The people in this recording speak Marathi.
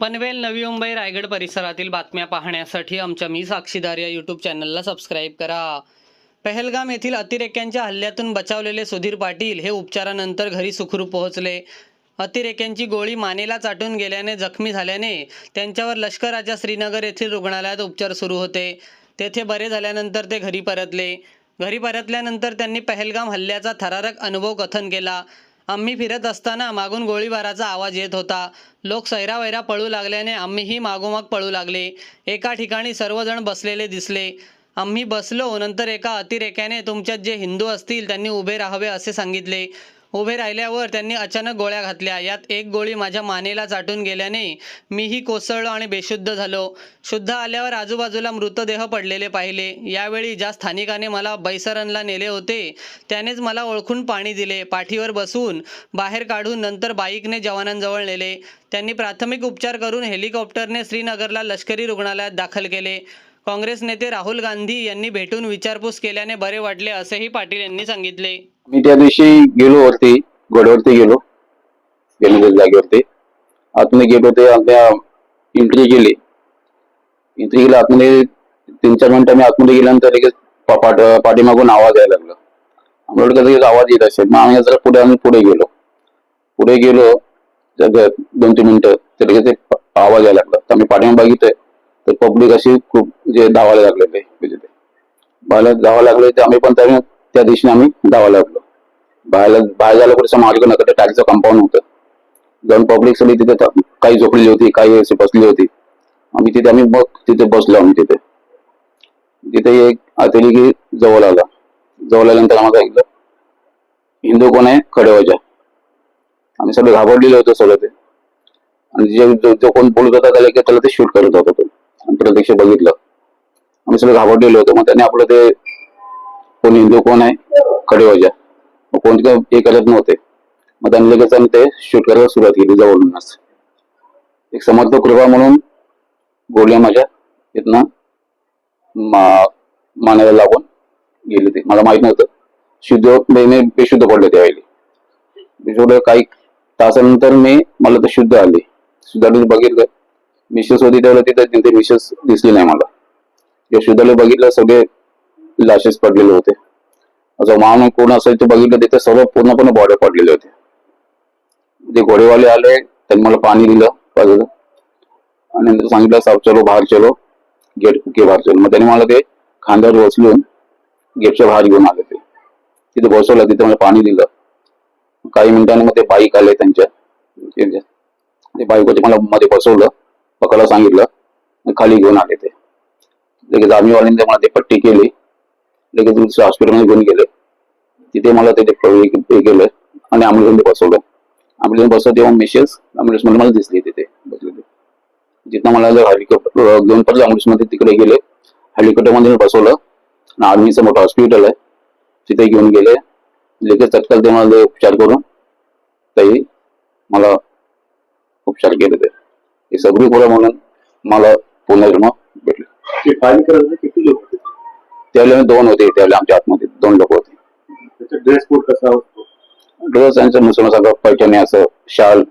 पनवेल नवी मुंबई रायगड परिसरातील बातम्या पाहण्यासाठी आमच्या मी साक्षीदार या यूट्यूब चॅनलला सबस्क्राईब करा. पहलगाम येथील अतिरेक्यांच्या हल्ल्यातून बचावलेले सुधीर पाटील हे उपचारानंतर घरी सुखरूप पोहोचले. अतिरेक्यांची गोळी मानेला चाटून गेल्याने जखमी झाल्याने त्यांच्यावर लष्कराच्या श्रीनगर येथील रुग्णालयात उपचार सुरू होते. तेथे बरे झाल्यानंतर ते घरी परतले. घरी परतल्यानंतर त्यांनी पहलगाम हल्ल्याचा थरारक अनुभव कथन केला. आम्ही फिरत असताना मागून गोळीबाराचा आवाज येत होता. लोक सैरावैरा पळू लागल्याने आम्हीही मागोमाग पळू लागले. एका ठिकाणी सर्वजण बसलेले दिसले. आम्ही बसलो नंतर एका अतिरेक्याने तुमच्यात जे हिंदू असतील त्यांनी उभे राहावे असे सांगितले. उभे राहिल्यावर त्यांनी अचानक गोळ्या घातल्या. यात एक गोळी माझ्या मानेला चाटून गेल्याने मीही कोसळलो आणि बेशुद्ध झालो. शुद्ध आल्यावर आजूबाजूला मृतदेह पडलेले पाहिले. यावेळी ज्या स्थानिकाने मला बैसरनला नेले होते त्यानेच मला ओळखून पाणी दिले. पाठीवर बसून बाहेर काढून नंतर बाईकने जवानांजवळ नेले. त्यांनी प्राथमिक उपचार करून हेलिकॉप्टरने श्रीनगरला लष्करी रुग्णालयात दाखल केले. काँग्रेस नेते राहुल गांधी यांनी भेटून विचारपूस केल्याने बरे वाटले असेही पाटील यांनी सांगितले. मी त्या दिवशी गेलो वरती गडवरती गेलो. गेलेल्या जागेवरती. आतमध्ये गेलो ते आपल्या एंट्री गेली. एंट्री केली आतमध्ये तीन चार मिनिटं मी आतमध्ये गेल्यानंतर लगेच पाठ पाठीमागून आवाज यायला लागला. आम्हाला कधी आवाज येत असेल. मग आम्ही जरा पुढे आम्ही पुढे गेलो. पुढे गेलो दोन तीन मिनिटं तर लगेच एक आवाज यायला लागला. तर आम्ही पाठीमा बघितलंय तर पब्लिक अशी खूप जे धावायला लागलेले म्हणजे ते. बाहेर धावायला लागले तर आम्ही पण त्यांना त्या दिवशी आम्ही धावायला लागलो. बाहेर बाहेर जायला कुठे मार्ग नव्हतं त्या टाकीचं कंपाऊंड होतं. जाऊन पब्लिक सगळी तिथे काही झोपलेली होती काही अशी बसली होती. आम्ही तिथे आम्ही मग तिथे बसलो आम्ही तिथे. तिथे एक अतिरेकी जवळ आला. जवळ आल्यानंतर आम्हाला ऐकलं हिंदू कोण आहे? खडेवाच्या आम्ही सगळे घाबरलेले होतो सगळं ते. आणि जे जो कोण बोलत होता त्याला की त्याला ते शूट करत होता तो. आणि प्रत्यक्ष बघितलं. आम्ही सगळे घाबरलेलो होतो. मग त्याने आपलं ते कोण हिंदू कोण आहे? खडे वजा मग कोण हे करत नव्हते. मग त्यांनी लगेच आम्ही ते शूट करायला सुरुवात केली जवळूनच. एक समर्थ कृपा म्हणून गोडल्या माझ्या तिथनं मानायला लागून गेले ते. मला माहीत नव्हतं. शुद्ध मी बेशुद्ध पडले त्यावेळी बेशुद्ध काही तासानंतर मी मला ते शुद्ध आले. शुद्ध बघितलं. मिसेस होती त्यावेळेला तिथे तिथे मिसेस दिसली नाही मला. जे शुद्धाला बघितलं सगळे लाशेस पडलेले होते। असं मानव कोण असेल ते बघितलं तिथे सर्व पूर्णपणे बॉडी पडलेले होते। ते घोडेवाले आले त्यांनी मला पाणी दिलं पाहिजे आणि नंतर सांगितलं साहेब चलो बाहेर चलो गेट के बाहेर चलो। मग त्यांनी मला ते खांद्यावर बसलून गेटच्या बाहेर घेऊन आले ते तिथे बसवलं तिथे मला पाणी दिलं। काही मिनिटांनी मग ते बाईक आले त्यांच्या ते बाईक मला मध्ये बसवलं पकडायला सांगितलं खाली घेऊन आले ते लगेच आर्मीवाल्यांनी मला ते पट्टी केली लगेच दुसऱ्या हॉस्पिटलमध्ये घेऊन गेले. तिथे मला ते हे केलं आणि ॲम्ब्युलन्समध्ये बसवलं. ॲम्ब्युलन्स बसवलं तेव्हा मिसेस ॲम्ब्युलन्समध्ये मला दिसली तिथे बसलेली जिथं मला हेलिकॉप्टर घेऊन परत ॲम्ब्युलन्समध्ये तिकडे गेले हेलिकॉप्टरमध्ये बसवलं. आणि आर्मीचं मोठं हॉस्पिटल आहे. तिथे घेऊन गेले. लगेच तत्काळ ते मला उपचार करून काही मला उपचार केले ते. हे सगळी पोरं म्हणून मला पुनर्जन्म भेटले ते फाईल करायला किती लोक होते त्यावेळेला दोन होते त्यावेळेला आमच्या आतमध्ये दोन लोक होते. त्याचा ड्रेस कोड कसा असतो? ड्रेस यांचं मुसलमान सगळं पैठणी असं शाल